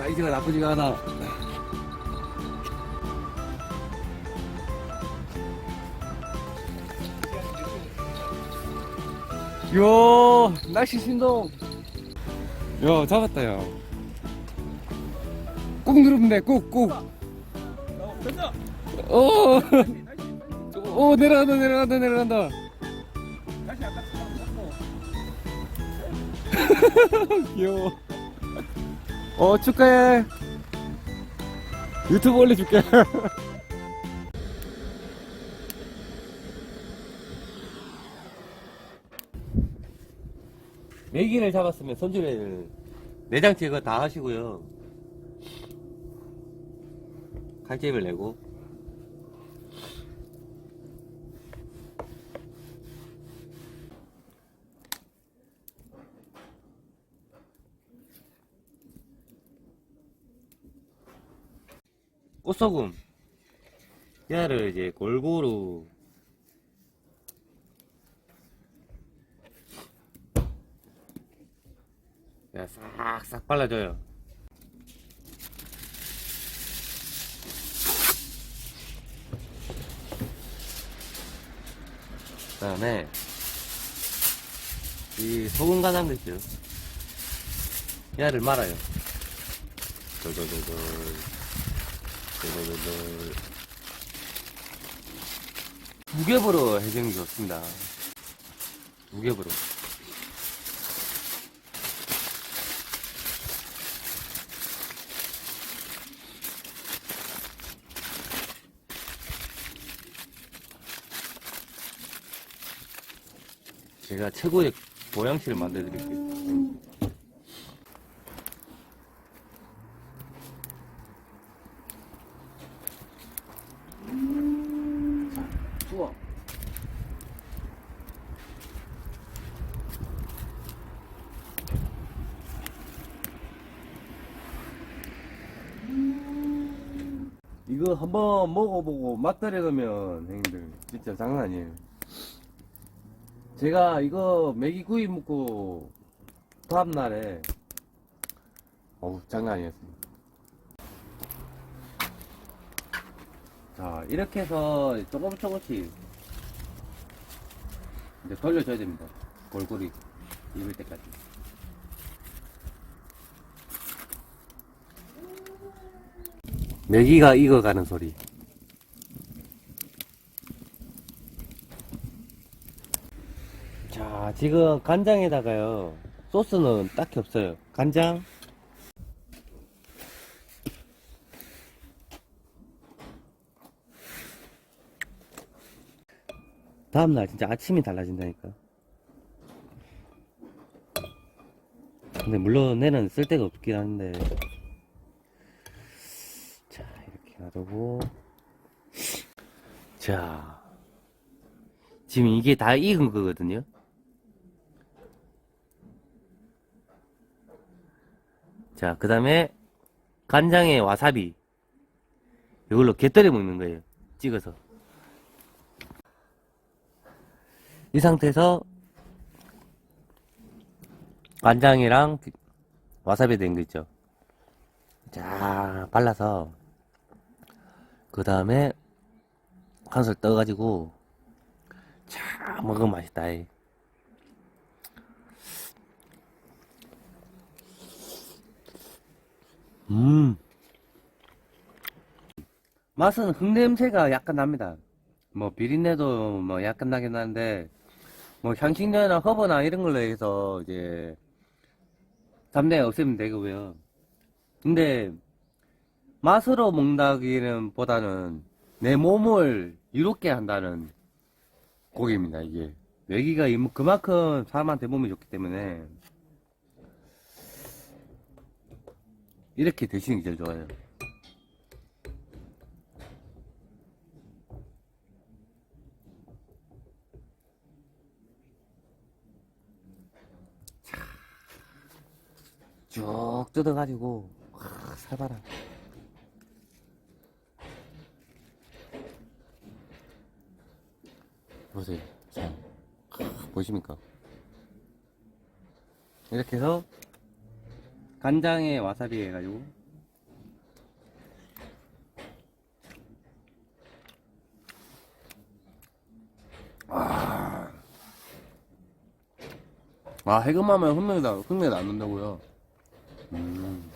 사이즈가 나쁘지가 않아. 요, 날씨 신동. 요, 잡았다, 요. 꾹 돼, 꾹, 꾹. 됐어. 오, 오, 내려간다, 내려간다, 내려간다. 잡고. 귀여워. 어, 축하해. 유튜브 올려줄게. 메기를 잡았으면 손질을 내장 제거 다 하시고요. 칼집을 내고 꽃소금. 얘를 이제 골고루 싹싹 발라줘요. 그 다음에 이 소금 간장도 있죠 얘를 말아요. 돌돌돌돌 돌돌돌돌 무겹으로 해주는 게 좋습니다. 무겹으로. 제가 최고의 보양식을 만들어 드릴게요 이거 한번 먹어보고 맛다리 가면 형님들 진짜 장난 아니에요. 제가 이거 메기구이 먹고 다음날에 어우 장난 아니었습니다. 자 이렇게 해서 조금 조금씩 이제 돌려줘야 됩니다. 골고루 익을 때까지 메기가 익어가는 소리. 자 지금 간장에다가요 소스는 딱히 없어요. 간장? 다음날 진짜 아침이 달라진다니까. 근데 물론 내는 쓸데가 없긴 한데 자 이렇게 놔두고. 자 지금 이게 다 익은 거거든요. 자 그 다음에 간장에 와사비 이걸로 곁들여 먹는 거예요 찍어서. 이 상태에서 간장이랑 비- 와사비 된 거 있죠. 자, 발라서 그 다음에 한술 떠가지고 자 먹으면 맛있다. 이. 음. 맛은 흙냄새가 약간 납니다. 뭐 비린내도 뭐 약간 나긴 하는데 뭐 향신료나 허브나 이런 걸로 해서 이제 담내 없애면 되고요. 근데 맛으로 먹는다기는 보다는 내 몸을 이롭게 한다는 고기입니다. 이게 외기가 이- 그만큼 사람한테 몸이 좋기 때문에 이렇게 드시는 게 제일 좋아요. 쭉 뜯어가지고 와, 살봐라 보세요. 자, 보십니까? 이렇게 해서 간장에 와사비 해가지고 아, 아 해금하면 흥미가 나, 흑맥이 나는다고요 음.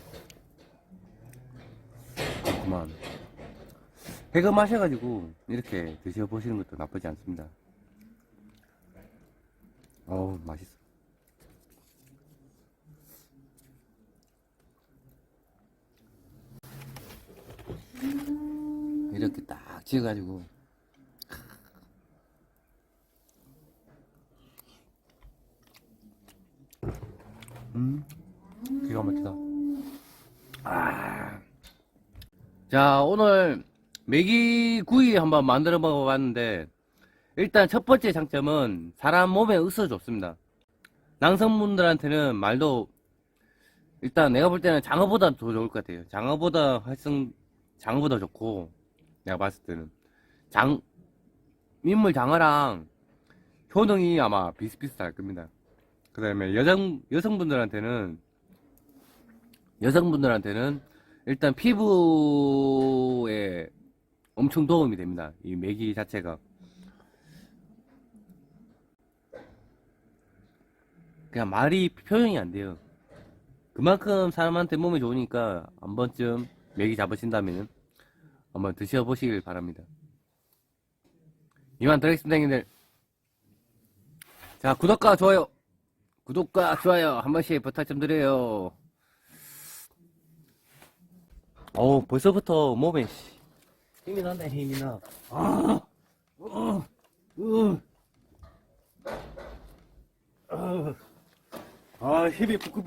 그만 해금하셔가지고 이렇게 드셔보시는 것도 나쁘지 않습니다 어우, 맛있어. 이렇게 딱 지어가지고, 음, 기가 막히다. 아. 자, 오늘 메기 구이 한번 만들어 먹어봤는데, 일단 첫 번째 장점은 사람 몸에 으서 좋습니다. 남성분들한테는 말도, 일단 내가 볼 때는 장어보다 더 좋을 것 같아요. 장어보다 활성, 장어보다 좋고, 내가 봤을 때는. 장, 민물 장어랑 효능이 아마 비슷비슷할 겁니다. 그 다음에 여성, 여성분들한테는, 여성분들한테는 일단 피부에 엄청 도움이 됩니다. 이 메기 자체가. 그냥 말이 표현이 안 돼요. 그만큼 사람한테 몸에 좋으니까 한 번쯤 메기 잡으신다면 한번 드셔보시길 바랍니다. 이만 드리겠습니다, 형님들. 자, 구독과 좋아요. 구독과 좋아요 한 번씩 부탁 좀 드려요. 어우, 벌써부터 몸에 씨, 힘이 난다, 힘이 나. 아, 어, 어, 어. 아, 힘이 부끄